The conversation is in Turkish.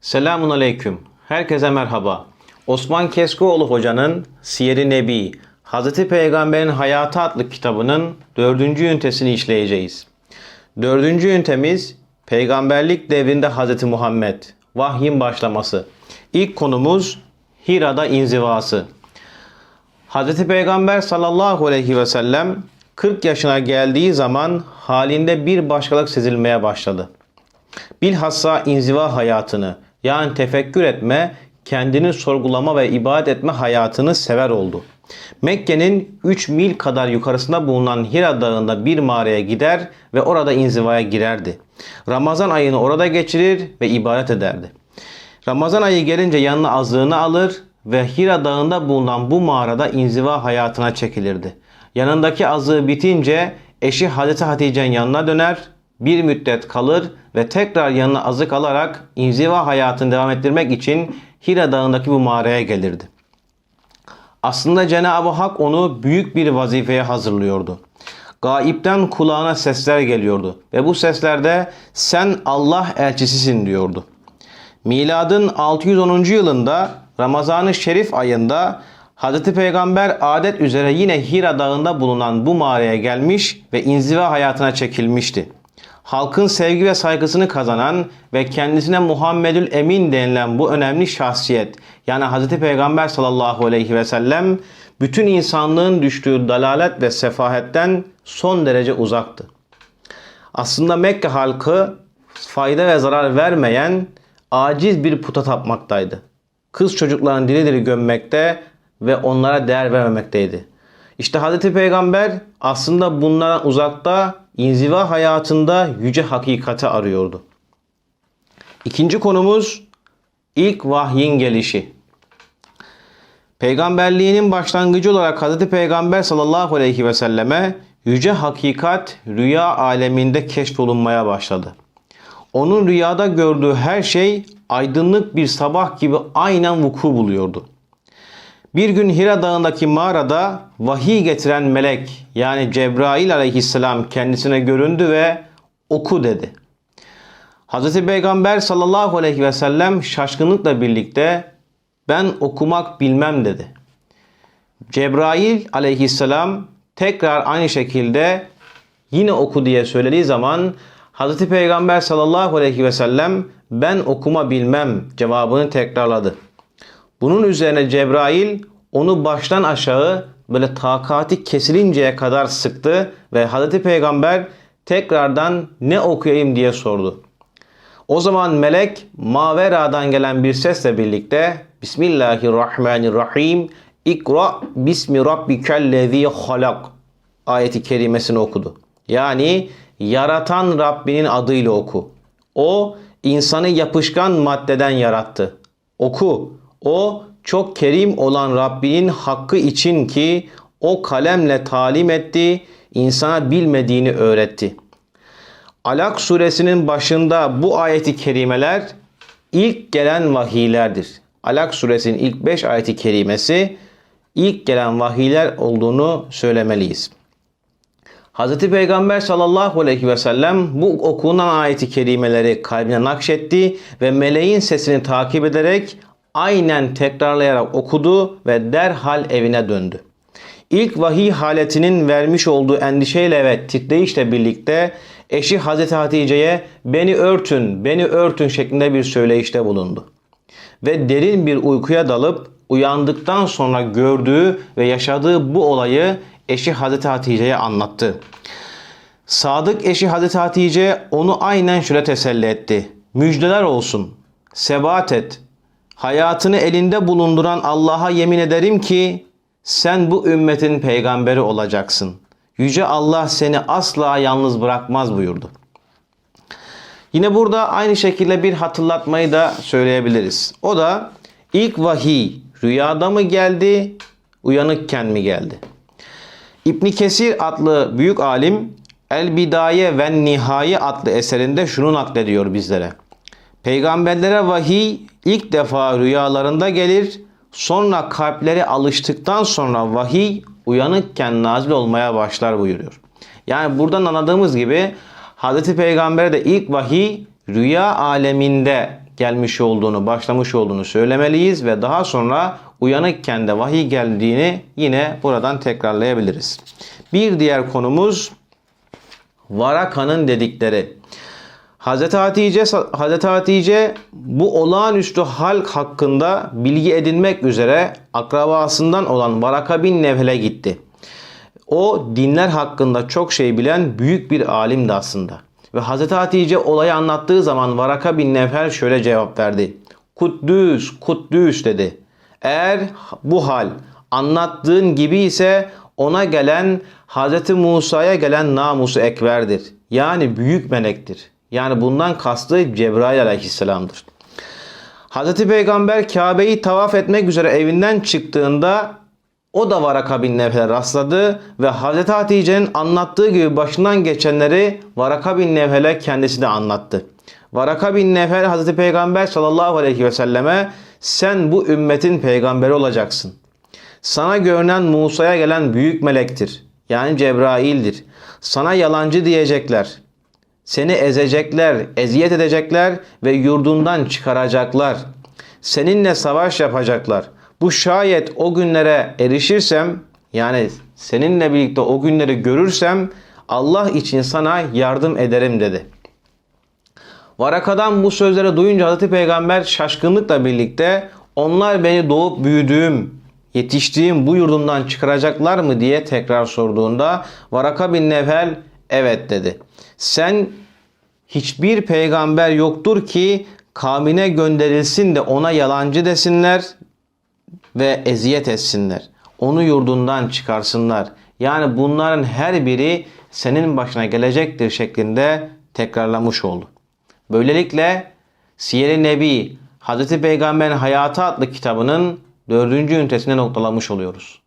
Selamun Aleyküm. Herkese merhaba. Osman Keskoğlu Hoca'nın Siyer-i Nebi, Hazreti Peygamber'in Hayatı adlı kitabının dördüncü ünitesini işleyeceğiz. Dördüncü ünitemiz Peygamberlik devrinde Hazreti Muhammed, vahyin başlaması. İlk konumuz Hira'da inzivası. Hazreti Peygamber sallallahu aleyhi ve sellem 40 yaşına geldiği zaman halinde bir başkalık sezilmeye başladı. Bilhassa inziva hayatını yani tefekkür etme, kendini sorgulama ve ibadet etme hayatını sever oldu. Mekke'nin 3 mil kadar yukarısında bulunan Hira Dağı'nda bir mağaraya gider ve orada inzivaya girerdi. Ramazan ayını orada geçirir ve ibadet ederdi. Ramazan ayı gelince yanına azlığını alır ve Hira Dağı'nda bulunan bu mağarada inziva hayatına çekilirdi. Yanındaki azığı bitince eşi Hazreti Hatice'nin yanına döner, bir müddet kalır ve tekrar yanına azık alarak inziva hayatını devam ettirmek için Hira Dağı'ndaki bu mağaraya gelirdi. Aslında Cenab-ı Hak onu büyük bir vazifeye hazırlıyordu. Gaipten kulağına sesler geliyordu ve bu seslerde sen Allah elçisisin diyordu. Miladın 610. yılında Ramazan-ı Şerif ayında Hz. Peygamber adet üzere yine Hira Dağı'nda bulunan bu mağaraya gelmiş ve inziva hayatına çekilmişti. Halkın sevgi ve saygısını kazanan ve kendisine Muhammedül Emin denilen bu önemli şahsiyet yani Hz. Peygamber sallallahu aleyhi ve sellem bütün insanlığın düştüğü dalalet ve sefahetten son derece uzaktı. Aslında Mekke halkı fayda ve zarar vermeyen aciz bir puta tapmaktaydı. Kız çocuklarını diri diri gömmekte ve onlara değer vermemekteydi. İşte Hz. Peygamber aslında bunlardan uzakta inziva hayatında yüce hakikati arıyordu. İkinci konumuz ilk vahyin gelişi. Peygamberliğinin başlangıcı olarak Hz. Peygamber sallallahu aleyhi ve selleme yüce hakikat rüya aleminde keşfolunmaya başladı. Onun rüyada gördüğü her şey aydınlık bir sabah gibi aynen vuku buluyordu. Bir gün Hira Dağı'ndaki mağarada vahiy getiren melek yani Cebrail aleyhisselam kendisine göründü ve oku dedi. Hz. Peygamber sallallahu aleyhi ve sellem şaşkınlıkla birlikte ben okumak bilmem dedi. Cebrail aleyhisselam tekrar aynı şekilde yine oku diye söylediği zaman Hz. Peygamber sallallahu aleyhi ve sellem ben okuma bilmem cevabını tekrarladı. Bunun üzerine Cebrail onu baştan aşağı böyle takati kesilinceye kadar sıktı ve Hz. Peygamber tekrardan ne okuyayım diye sordu. O zaman melek Mavera'dan gelen bir sesle birlikte Bismillahirrahmanirrahim İkra bismi rabbikellezi halak ayeti kerimesini okudu. Yani yaratan Rabbinin adıyla oku. O insanı yapışkan maddeden yarattı. Oku. O çok kerim olan Rabbinin hakkı için ki o kalemle talim etti, insana bilmediğini öğretti. Alak suresinin başında bu ayeti kerimeler ilk gelen vahiylerdir. Alak suresinin ilk 5 ayeti kerimesi ilk gelen vahiyler olduğunu söylemeliyiz. Hz. Peygamber sallallahu aleyhi ve sellem bu okunan ayeti kerimeleri kalbine nakşetti ve meleğin sesini takip ederek aynen tekrarlayarak okudu ve derhal evine döndü. İlk vahiy haletinin vermiş olduğu endişeyle ve titreyişle birlikte eşi Hazreti Hatice'ye beni örtün, beni örtün şeklinde bir söyleyişte bulundu. Ve derin bir uykuya dalıp uyandıktan sonra gördüğü ve yaşadığı bu olayı eşi Hazreti Hatice'ye anlattı. Sadık eşi Hazreti Hatice onu aynen şöyle teselli etti. Müjdeler olsun, sebat et, hayatını elinde bulunduran Allah'a yemin ederim ki sen bu ümmetin peygamberi olacaksın. Yüce Allah seni asla yalnız bırakmaz buyurdu. Yine burada aynı şekilde bir hatırlatmayı da söyleyebiliriz. O da ilk vahiy rüyada mı geldi, uyanıkken mi geldi? İbn Kesir adlı büyük alim El Bidaye ve Nihaye adlı eserinde şunu naklediyor bizlere. Peygamberlere vahiy ilk defa rüyalarında gelir, sonra kalpleri alıştıktan sonra vahiy uyanıkken nazil olmaya başlar buyuruyor. Yani buradan anladığımız gibi Hz. Peygamber'e de ilk vahiy rüya aleminde gelmiş olduğunu, başlamış olduğunu söylemeliyiz ve daha sonra uyanıkken de vahiy geldiğini yine buradan tekrarlayabiliriz. Bir diğer konumuz Varaka'nın dedikleri. Hazreti Hatice, Hazreti Hatice bu olağanüstü hal hakkında bilgi edinmek üzere akrabasından olan Varaka bin Nevhel'e gitti. O dinler hakkında çok şey bilen büyük bir alimdi aslında. Ve Hazreti Hatice olayı anlattığı zaman Varaka bin Nevhel şöyle cevap verdi. Kuddüs, Kuddüs dedi. Eğer bu hal anlattığın gibi ise ona gelen Hazreti Musa'ya gelen namusu ekberdir. Yani büyük melektir. Yani bundan kastı Cebrail aleyhisselamdır. Hazreti Peygamber Kabe'yi tavaf etmek üzere evinden çıktığında o da Varaka bin Nevhel'e rastladı ve Hazreti Hatice'nin anlattığı gibi başından geçenleri Varaka bin Nevhel'e kendisi de anlattı. Varaka bin Nevhel Hazreti Peygamber sallallahu aleyhi ve selleme sen bu ümmetin peygamberi olacaksın. Sana görünen Musa'ya gelen büyük melektir. Yani Cebrail'dir. Sana yalancı diyecekler. Seni ezecekler, eziyet edecekler ve yurdundan çıkaracaklar. Seninle savaş yapacaklar. Bu şayet o günlere erişirsem, yani seninle birlikte o günleri görürsem Allah için sana yardım ederim dedi. Varaka'dan bu sözleri duyunca Hazreti Peygamber şaşkınlıkla birlikte onlar beni doğup büyüdüğüm, yetiştiğim bu yurdumdan çıkaracaklar mı diye tekrar sorduğunda Varaka bin Nevhel evet dedi. Sen hiçbir peygamber yoktur ki kavmine gönderilsin de ona yalancı desinler ve eziyet etsinler. Onu yurdundan çıkarsınlar. Yani bunların her biri senin başına gelecektir şeklinde tekrarlamış oldu. Böylelikle Siyer-i Nebi Hazreti Peygamber'in Hayatı adlı kitabının dördüncü ünitesine noktalamış oluyoruz.